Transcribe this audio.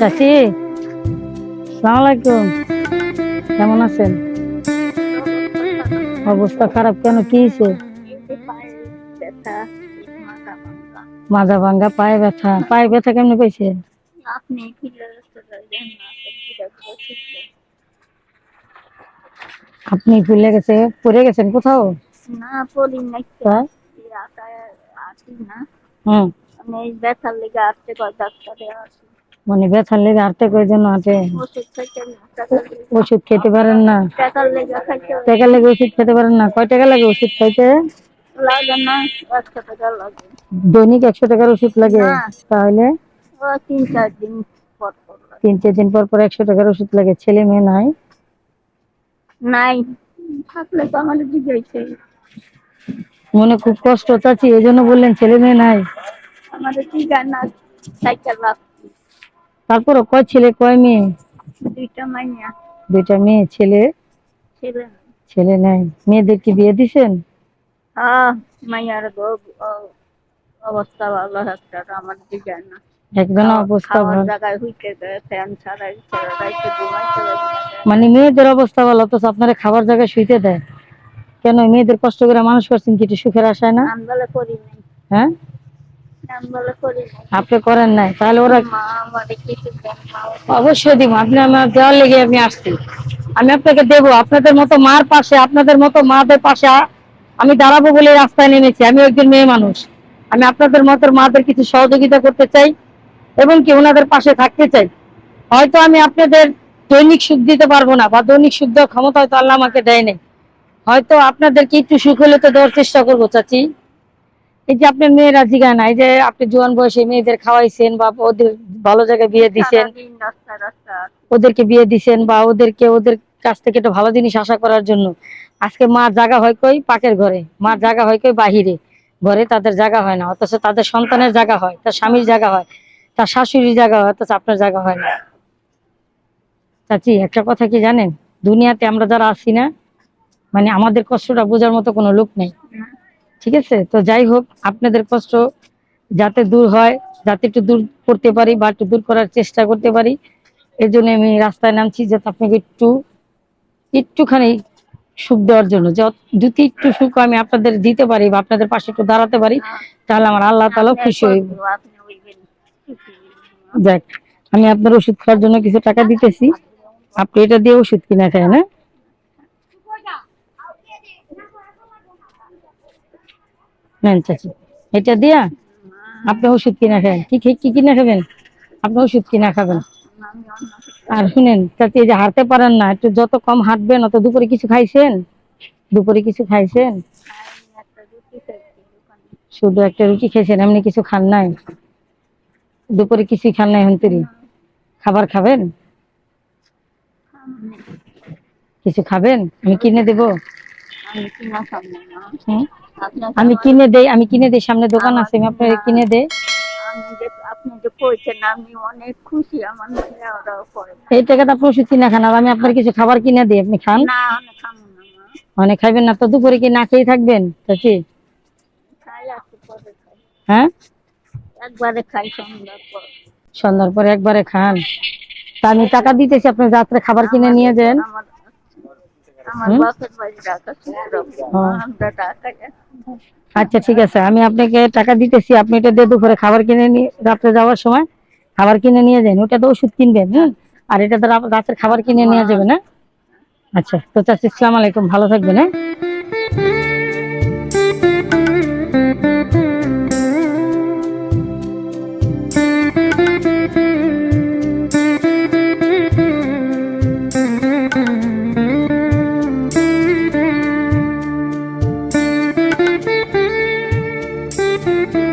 চাচি। সালাম আলাইকুম কেমন আছেন? অবস্থা খারাপ কেন? কি হয়েছে? মাজা ভাঙ্গা পায়ে ব্যথা। পায়ে ব্যথা কেমনে পাইছে আপনি ভুলে গেছে পড়ে গেছেন কোথাও? না পড়ি নাই না। হুম। আমি ব্যথার লেগে আসতে কয় ডাক্তারে আসি। মানে ব্যথার লেগে হাঁটতে কই জন্য হাঁটে ওষুধ খেতে পারেন না। টাকা লাগে ওষুধ খেতে পারেন না। কয় টাকা লাগে ওষুধ খাইতে? দৈনিক একশো টাকার ওষুধ লাগে। তাহলে? তিন চার দিন পর পর তিন চার দিন পর পর একশো টাকার ওষুধ লাগে। ছেলে মেয়ে নাই? নাই। থাকলে তো আমার জিজ্ঞেস মনে খুব কষ্ট চাচি এই জন্য বললেন ছেলে মেয়ে নাই। আমাদের ঠিক না সাইকেল তারপরও কয় ছেলে কয় মেয়ে? দুইটা মাইয়া দুইটা মেয়ে ছেলে? ছেলে ছেলে নাই। মেয়েদের কি বিয়ে দিছেন? হ্যাঁ মাইয়ার অবস্থা ভালো একটা আমার দিকে না। অবস্থা ভালো। জায়গায় ফ্যান ছাড়াই রাইতে ঘুমাইতে মানে মেয়েদের অবস্থা ভালো অথচ আপনারা খাবার জায়গায় শুইতে দেয়। কেন মেয়েদের কষ্ট করে মানুষ করছেন কি সুখের আশায় না? বলে করি হ্যাঁ? আপনি করেন নাই তাহলে ওরা অবশ্যই দিব আপনি আমার দেওয়ার লেগে আমি আসছি। আমি আপনাকে দেব আপনাদের মতো মার পাশে আপনাদের মতো মাদের পাশে আমি দাঁড়াবো বলে রাস্তায় নেমেছি আমি একজন মেয়ে মানুষ। আমি আপনাদের মতো মাদের কিছু সহযোগিতা করতে চাই এবং কি ওনাদের পাশে থাকতে চাই। হয়তো আমি আপনাদের দৈনিক সুখ দিতে পারব না বা দৈনিক সুখ দেওয়ার ক্ষমতা হয়তো আল্লাহ আমাকে দেয় নাই। হয়তো আপনাদেরকে একটু সুখ হলে তো দেওয়ার চেষ্টা করব চাচি। এই যে আপনার মেয়েরা জিগায় না এই যে আপনি জোয়ান বয়সে মেয়েদের খাওয়াইছেন বা ওদের ভালো জায়গায় বিয়ে দিছেন ওদেরকে বিয়ে দিছেন বা ওদেরকে ওদের কাছ থেকে একটা ভালো জিনিস আশা করার জন্য। আজকে মা জায়গা হয় কই? পাকের ঘরে। মার জায়গা হয় কই? বাহিরে। ঘরে তাদের জায়গা হয় না অথচ তাদের সন্তানের জায়গা হয় তার স্বামীর জায়গা হয় তার শাশুড়ির জায়গা হয় অথচ আপনার জায়গা হয় না। চাচি একটা কথা কি জানেন? দুনিয়াতে আমরা যারা আছি না মানে আমাদের কষ্টটা বোঝার মতো কোনো লোক নেই। ঠিক আছে? তো যাই হোক আপনাদের কষ্ট যাতে দূর হয় যাতে একটু দূর করতে পারি বা একটু দূর করার চেষ্টা করতে পারি এর জন্য আমি রাস্তায় নামছি যাতে আপনাকে একটু একটুখানি সুখ দেওয়ার জন্য। যত- যদি একটু সুখ আমি আপনাদের দিতে পারি বা আপনাদের পাশে একটু দাঁড়াতে পারি তাহলে আমার আল্লাহ তালা খুশি হইব। যাক আমি আপনার ওষুধ খাওয়ার জন্য কিছু টাকা দিতেছি। আপনি এটা দিয়ে ওষুধ কিনা খায় না এটা দিয়া আপনি ওষুধ কিনা খাবেন। কি কি কিনা খাবেন? আপনি ওষুধ কিনা খাবেন। কিছু আর শুনেন যে পারেন না, একটু যত কম হাঁটবেন, অত দুপুরে কিছু খাইছেন? দুপুরে কিছু খাইছেন? শুধু একটা রুটি খেয়েছেন, এমনি কিছু খান নাই? দুপুরে কিছুই খান নাই হন্তরি? খাবার খাবেন? কিছু খাবেন? আমি কিনে দেব। আমি কিনা দেই আমি কিনে দেই সামনে দোকান আছে আমি কিনে দেই। এই টাকাটা ওষুধ কিনা খান আর আপনার কিছু খাবার কিনে দিই আপনি খান। অনেক খামো না মা। অনেক খাইবেন না তো দুপুরে কি না খেয়ে থাকবেন? চাচি হ্যাঁ? একবারে খাই সন্ধ্যার পর। সন্ধ্যার পরে একবারে খান। তা আমি টাকা দিতেছি আপনি রাত্রে খাবার কিনে নিয়ে যান। আচ্ছা ঠিক আছে। আমি আপনাকে টাকা দিতেছি। আপনি এটা দিয়ে দুপুরে খাবার কিনে নিয়ে রাত্রে যাওয়ার সময় খাবার কিনে নিয়ে যান। ওটা তো ওষুধ কিনবেন হ্যাঁ আর এটা তো রাতের খাবার কিনে নিয়ে যাবেন হ্যাঁ? আচ্ছা তো চাচি ইসলাম আলাইকুম। ভালো থাকবেন হ্যাঁ?